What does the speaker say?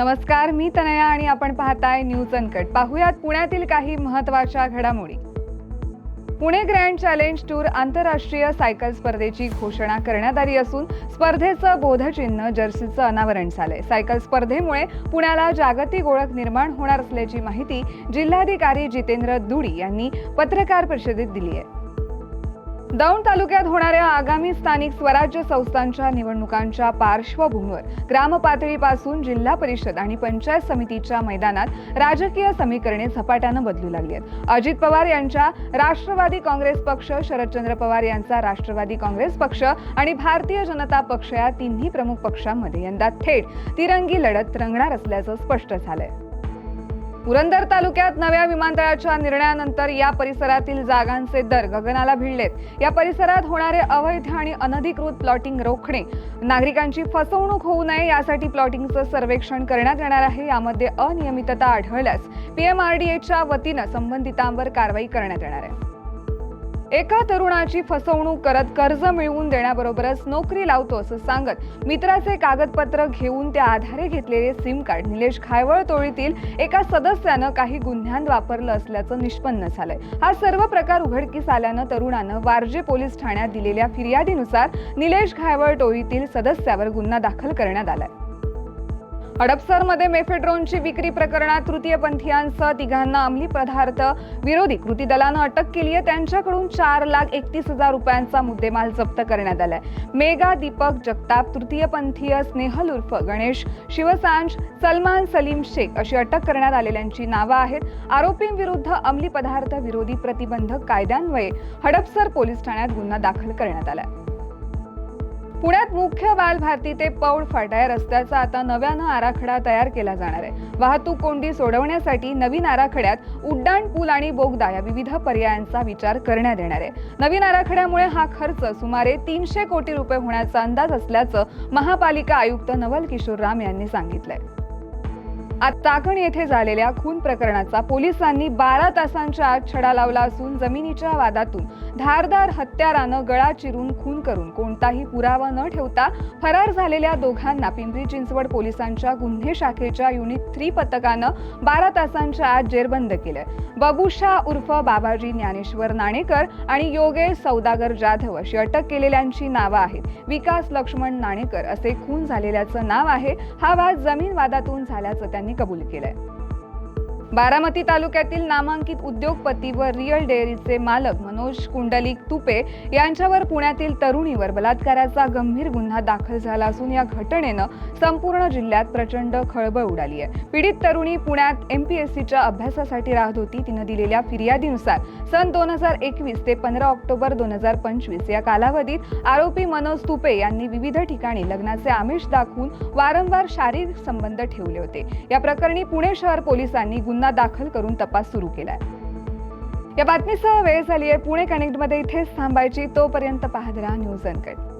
नमस्कार मी तनया आणि आपण पाहताय न्यूज अनकट पाहुयात पुण्यातील काही महत्त्वाच्या घडामोडी. पुणे ग्रँड चॅलेंज टूर आंतरराष्ट्रीय सायकल स्पर्धेची घोषणा करण्यात आली असून स्पर्धेचं बोधचिन्ह जर्सीचं अनावरण झालंय. सायकल स्पर्धेमुळे पुण्याला जागतिक ओळख निर्माण होणार असल्याची माहिती जिल्हाधिकारी जितेंद्र दुडी यांनी पत्रकार परिषदेत दिली आहे दौंड तालुक्यात होणाऱ्या आगामी स्थानिक स्वराज्य संस्थांच्या निवडणुकांच्या पार्श्वभूमीवर ग्रामपातळीपासून जिल्हा परिषद आणि पंचायत समितीच्या मैदानात राजकीय समीकरणे झपाट्यानं बदलू लागली आहेत. अजित पवार यांच्या राष्ट्रवादी काँग्रेस पक्ष शरदचंद्र पवार यांचा राष्ट्रवादी काँग्रेस पक्ष आणि भारतीय जनता पक्ष या तिन्ही प्रमुख पक्षांमध्ये यंदा थेट तिरंगी लढत रंगणार असल्याचं स्पष्ट झालंय. पुरंदर तालुक्यात नव्या विमानतळाच्या निर्णयानंतर या परिसरातील जागांचे दर गगनाला भिडलेत. या परिसरात होणारे अवैध आणि अनधिकृत प्लॉटिंग रोखणे नागरिकांची फसवणूक होऊ नये यासाठी प्लॉटिंगचं सर्वेक्षण करण्यात येणार आहे यामध्ये अनियमितता आढळल्यास पीएमआरडीएच्या वतीनं संबंधितांवर कारवाई करण्यात येणार आहे. एका तरुणाची फसवणूक करत कर्ज मिळवून देण्याबरोबरच नोकरी लावतो असं सांगत मित्राचे कागदपत्र घेऊन त्या आधारे घेतलेले सिम कार्ड. निलेश खायवळ टोळीतील एका सदस्यानं काही गुन्ह्यांत वापरलं असल्याचं निष्पन्न झालंय. हा सर्व प्रकार उघडकीस आल्यानं तरुणानं वारजे पोलीस ठाण्यात दिलेल्या फिर्यादीनुसार निलेश घायवळ टोळीतील सदस्यावर गुन्हा दाखल करण्यात आलाय. हडपसरमध्ये मेफेड्रोनची विक्री प्रकरणात तृतीयपंथीयांसह तिघांना अंमली पदार्थ विरोधी कृती दलानं अटक केली आहे. त्यांच्याकडून चार लाख एकतीस हजार रुपयांचा मुद्देमाल जप्त करण्यात आलाय. मेगा दीपक जगताप तृतीयपंथीय स्नेहल उर्फ गणेश शिवसांज सलमान सलीम शेख अशी अटक करण्यात आलेल्यांची नावं आहेत. आरोपींविरुद्ध अंमली पदार्थ विरोधी प्रतिबंधक कायद्यान्वये हडपसर पोलीस ठाण्यात गुन्हा दाखल करण्यात आलाय. पुण्यात मुख्य बाल भारती ते पौड फाटा या रस्त्याचा आता नव्यानं आराखडा तयार केला जाणार आहे. वाहतूक कोंडी सोडवण्यासाठी नवीन आराखड्यात उड्डाण पूल आणि बोगदा या विविध पर्यायांचा विचार करण्यात येणार आहे. नवीन आराखड्यामुळे हा खर्च सुमारे तीनशे कोटी रुपये होण्याचा अंदाज असल्याचं महापालिका आयुक्त नवल किशोर राम यांनी सांगितलंय. चाकण येथे झालेल्या खून प्रकरणाचा पोलिसांनी बारा तासांच्या आत छडा लावला असून जमिनीच्या वादातून धारदार हत्यारानं गळा चिरून खून करून कोणताही पुरावा न ठेवता फरार झालेल्या दोघांना पिंपरी चिंचवड पोलिसांच्या गुन्हे शाखेच्या युनिट थ्री पथकानं बारा तासांच्या आत जेरबंद केलंय. बबुशा उर्फ बाबाजी ज्ञानेश्वर नाणेकर आणि योगेश सौदागर जाधव अशी अटक केलेल्यांची नावं आहेत. विकास लक्ष्मण नाणेकर असे खून झालेल्याचं नाव आहे. हा वाद जमीन वादातून झाल्याचं त्यांनी कबूल केलंय. बारामती तालुक्यातील नामांकित उद्योगपती व रिअल डेअरीचे मालक मनोज कुंडलिक तुपे यांच्यावर पुण्यातील तरुणीवर बलात्काराचा गंभीर गुन्हा दाखल झाला असून या घटनेनं संपूर्ण जिल्ह्यात प्रचंड खळबळ उडाली आहे. पीडित तरुणी पुण्यात एम पी एस सीच्या अभ्यासासाठी राहत होती. तिनं दिलेल्या फिर्यादीनुसार सन दोन हजार एकवीस ते पंधरा ऑक्टोबर दोन हजार पंचवीस या कालावधीत आरोपी मनोज तुपे यांनी विविध ठिकाणी लग्नाचे आमिष दाखवून वारंवार शारीरिक संबंध ठेवले होते. या प्रकरणी पुणे शहर पोलिसांनी गुन्हा गुन्हा दाखल करून तपास सुरू केलाय. या बातमीसह वेळ झाली आहे पुणे कनेक्टमध्ये इथेच थांबायची. तोपर्यंत पाहत राहा न्यूज अनकट.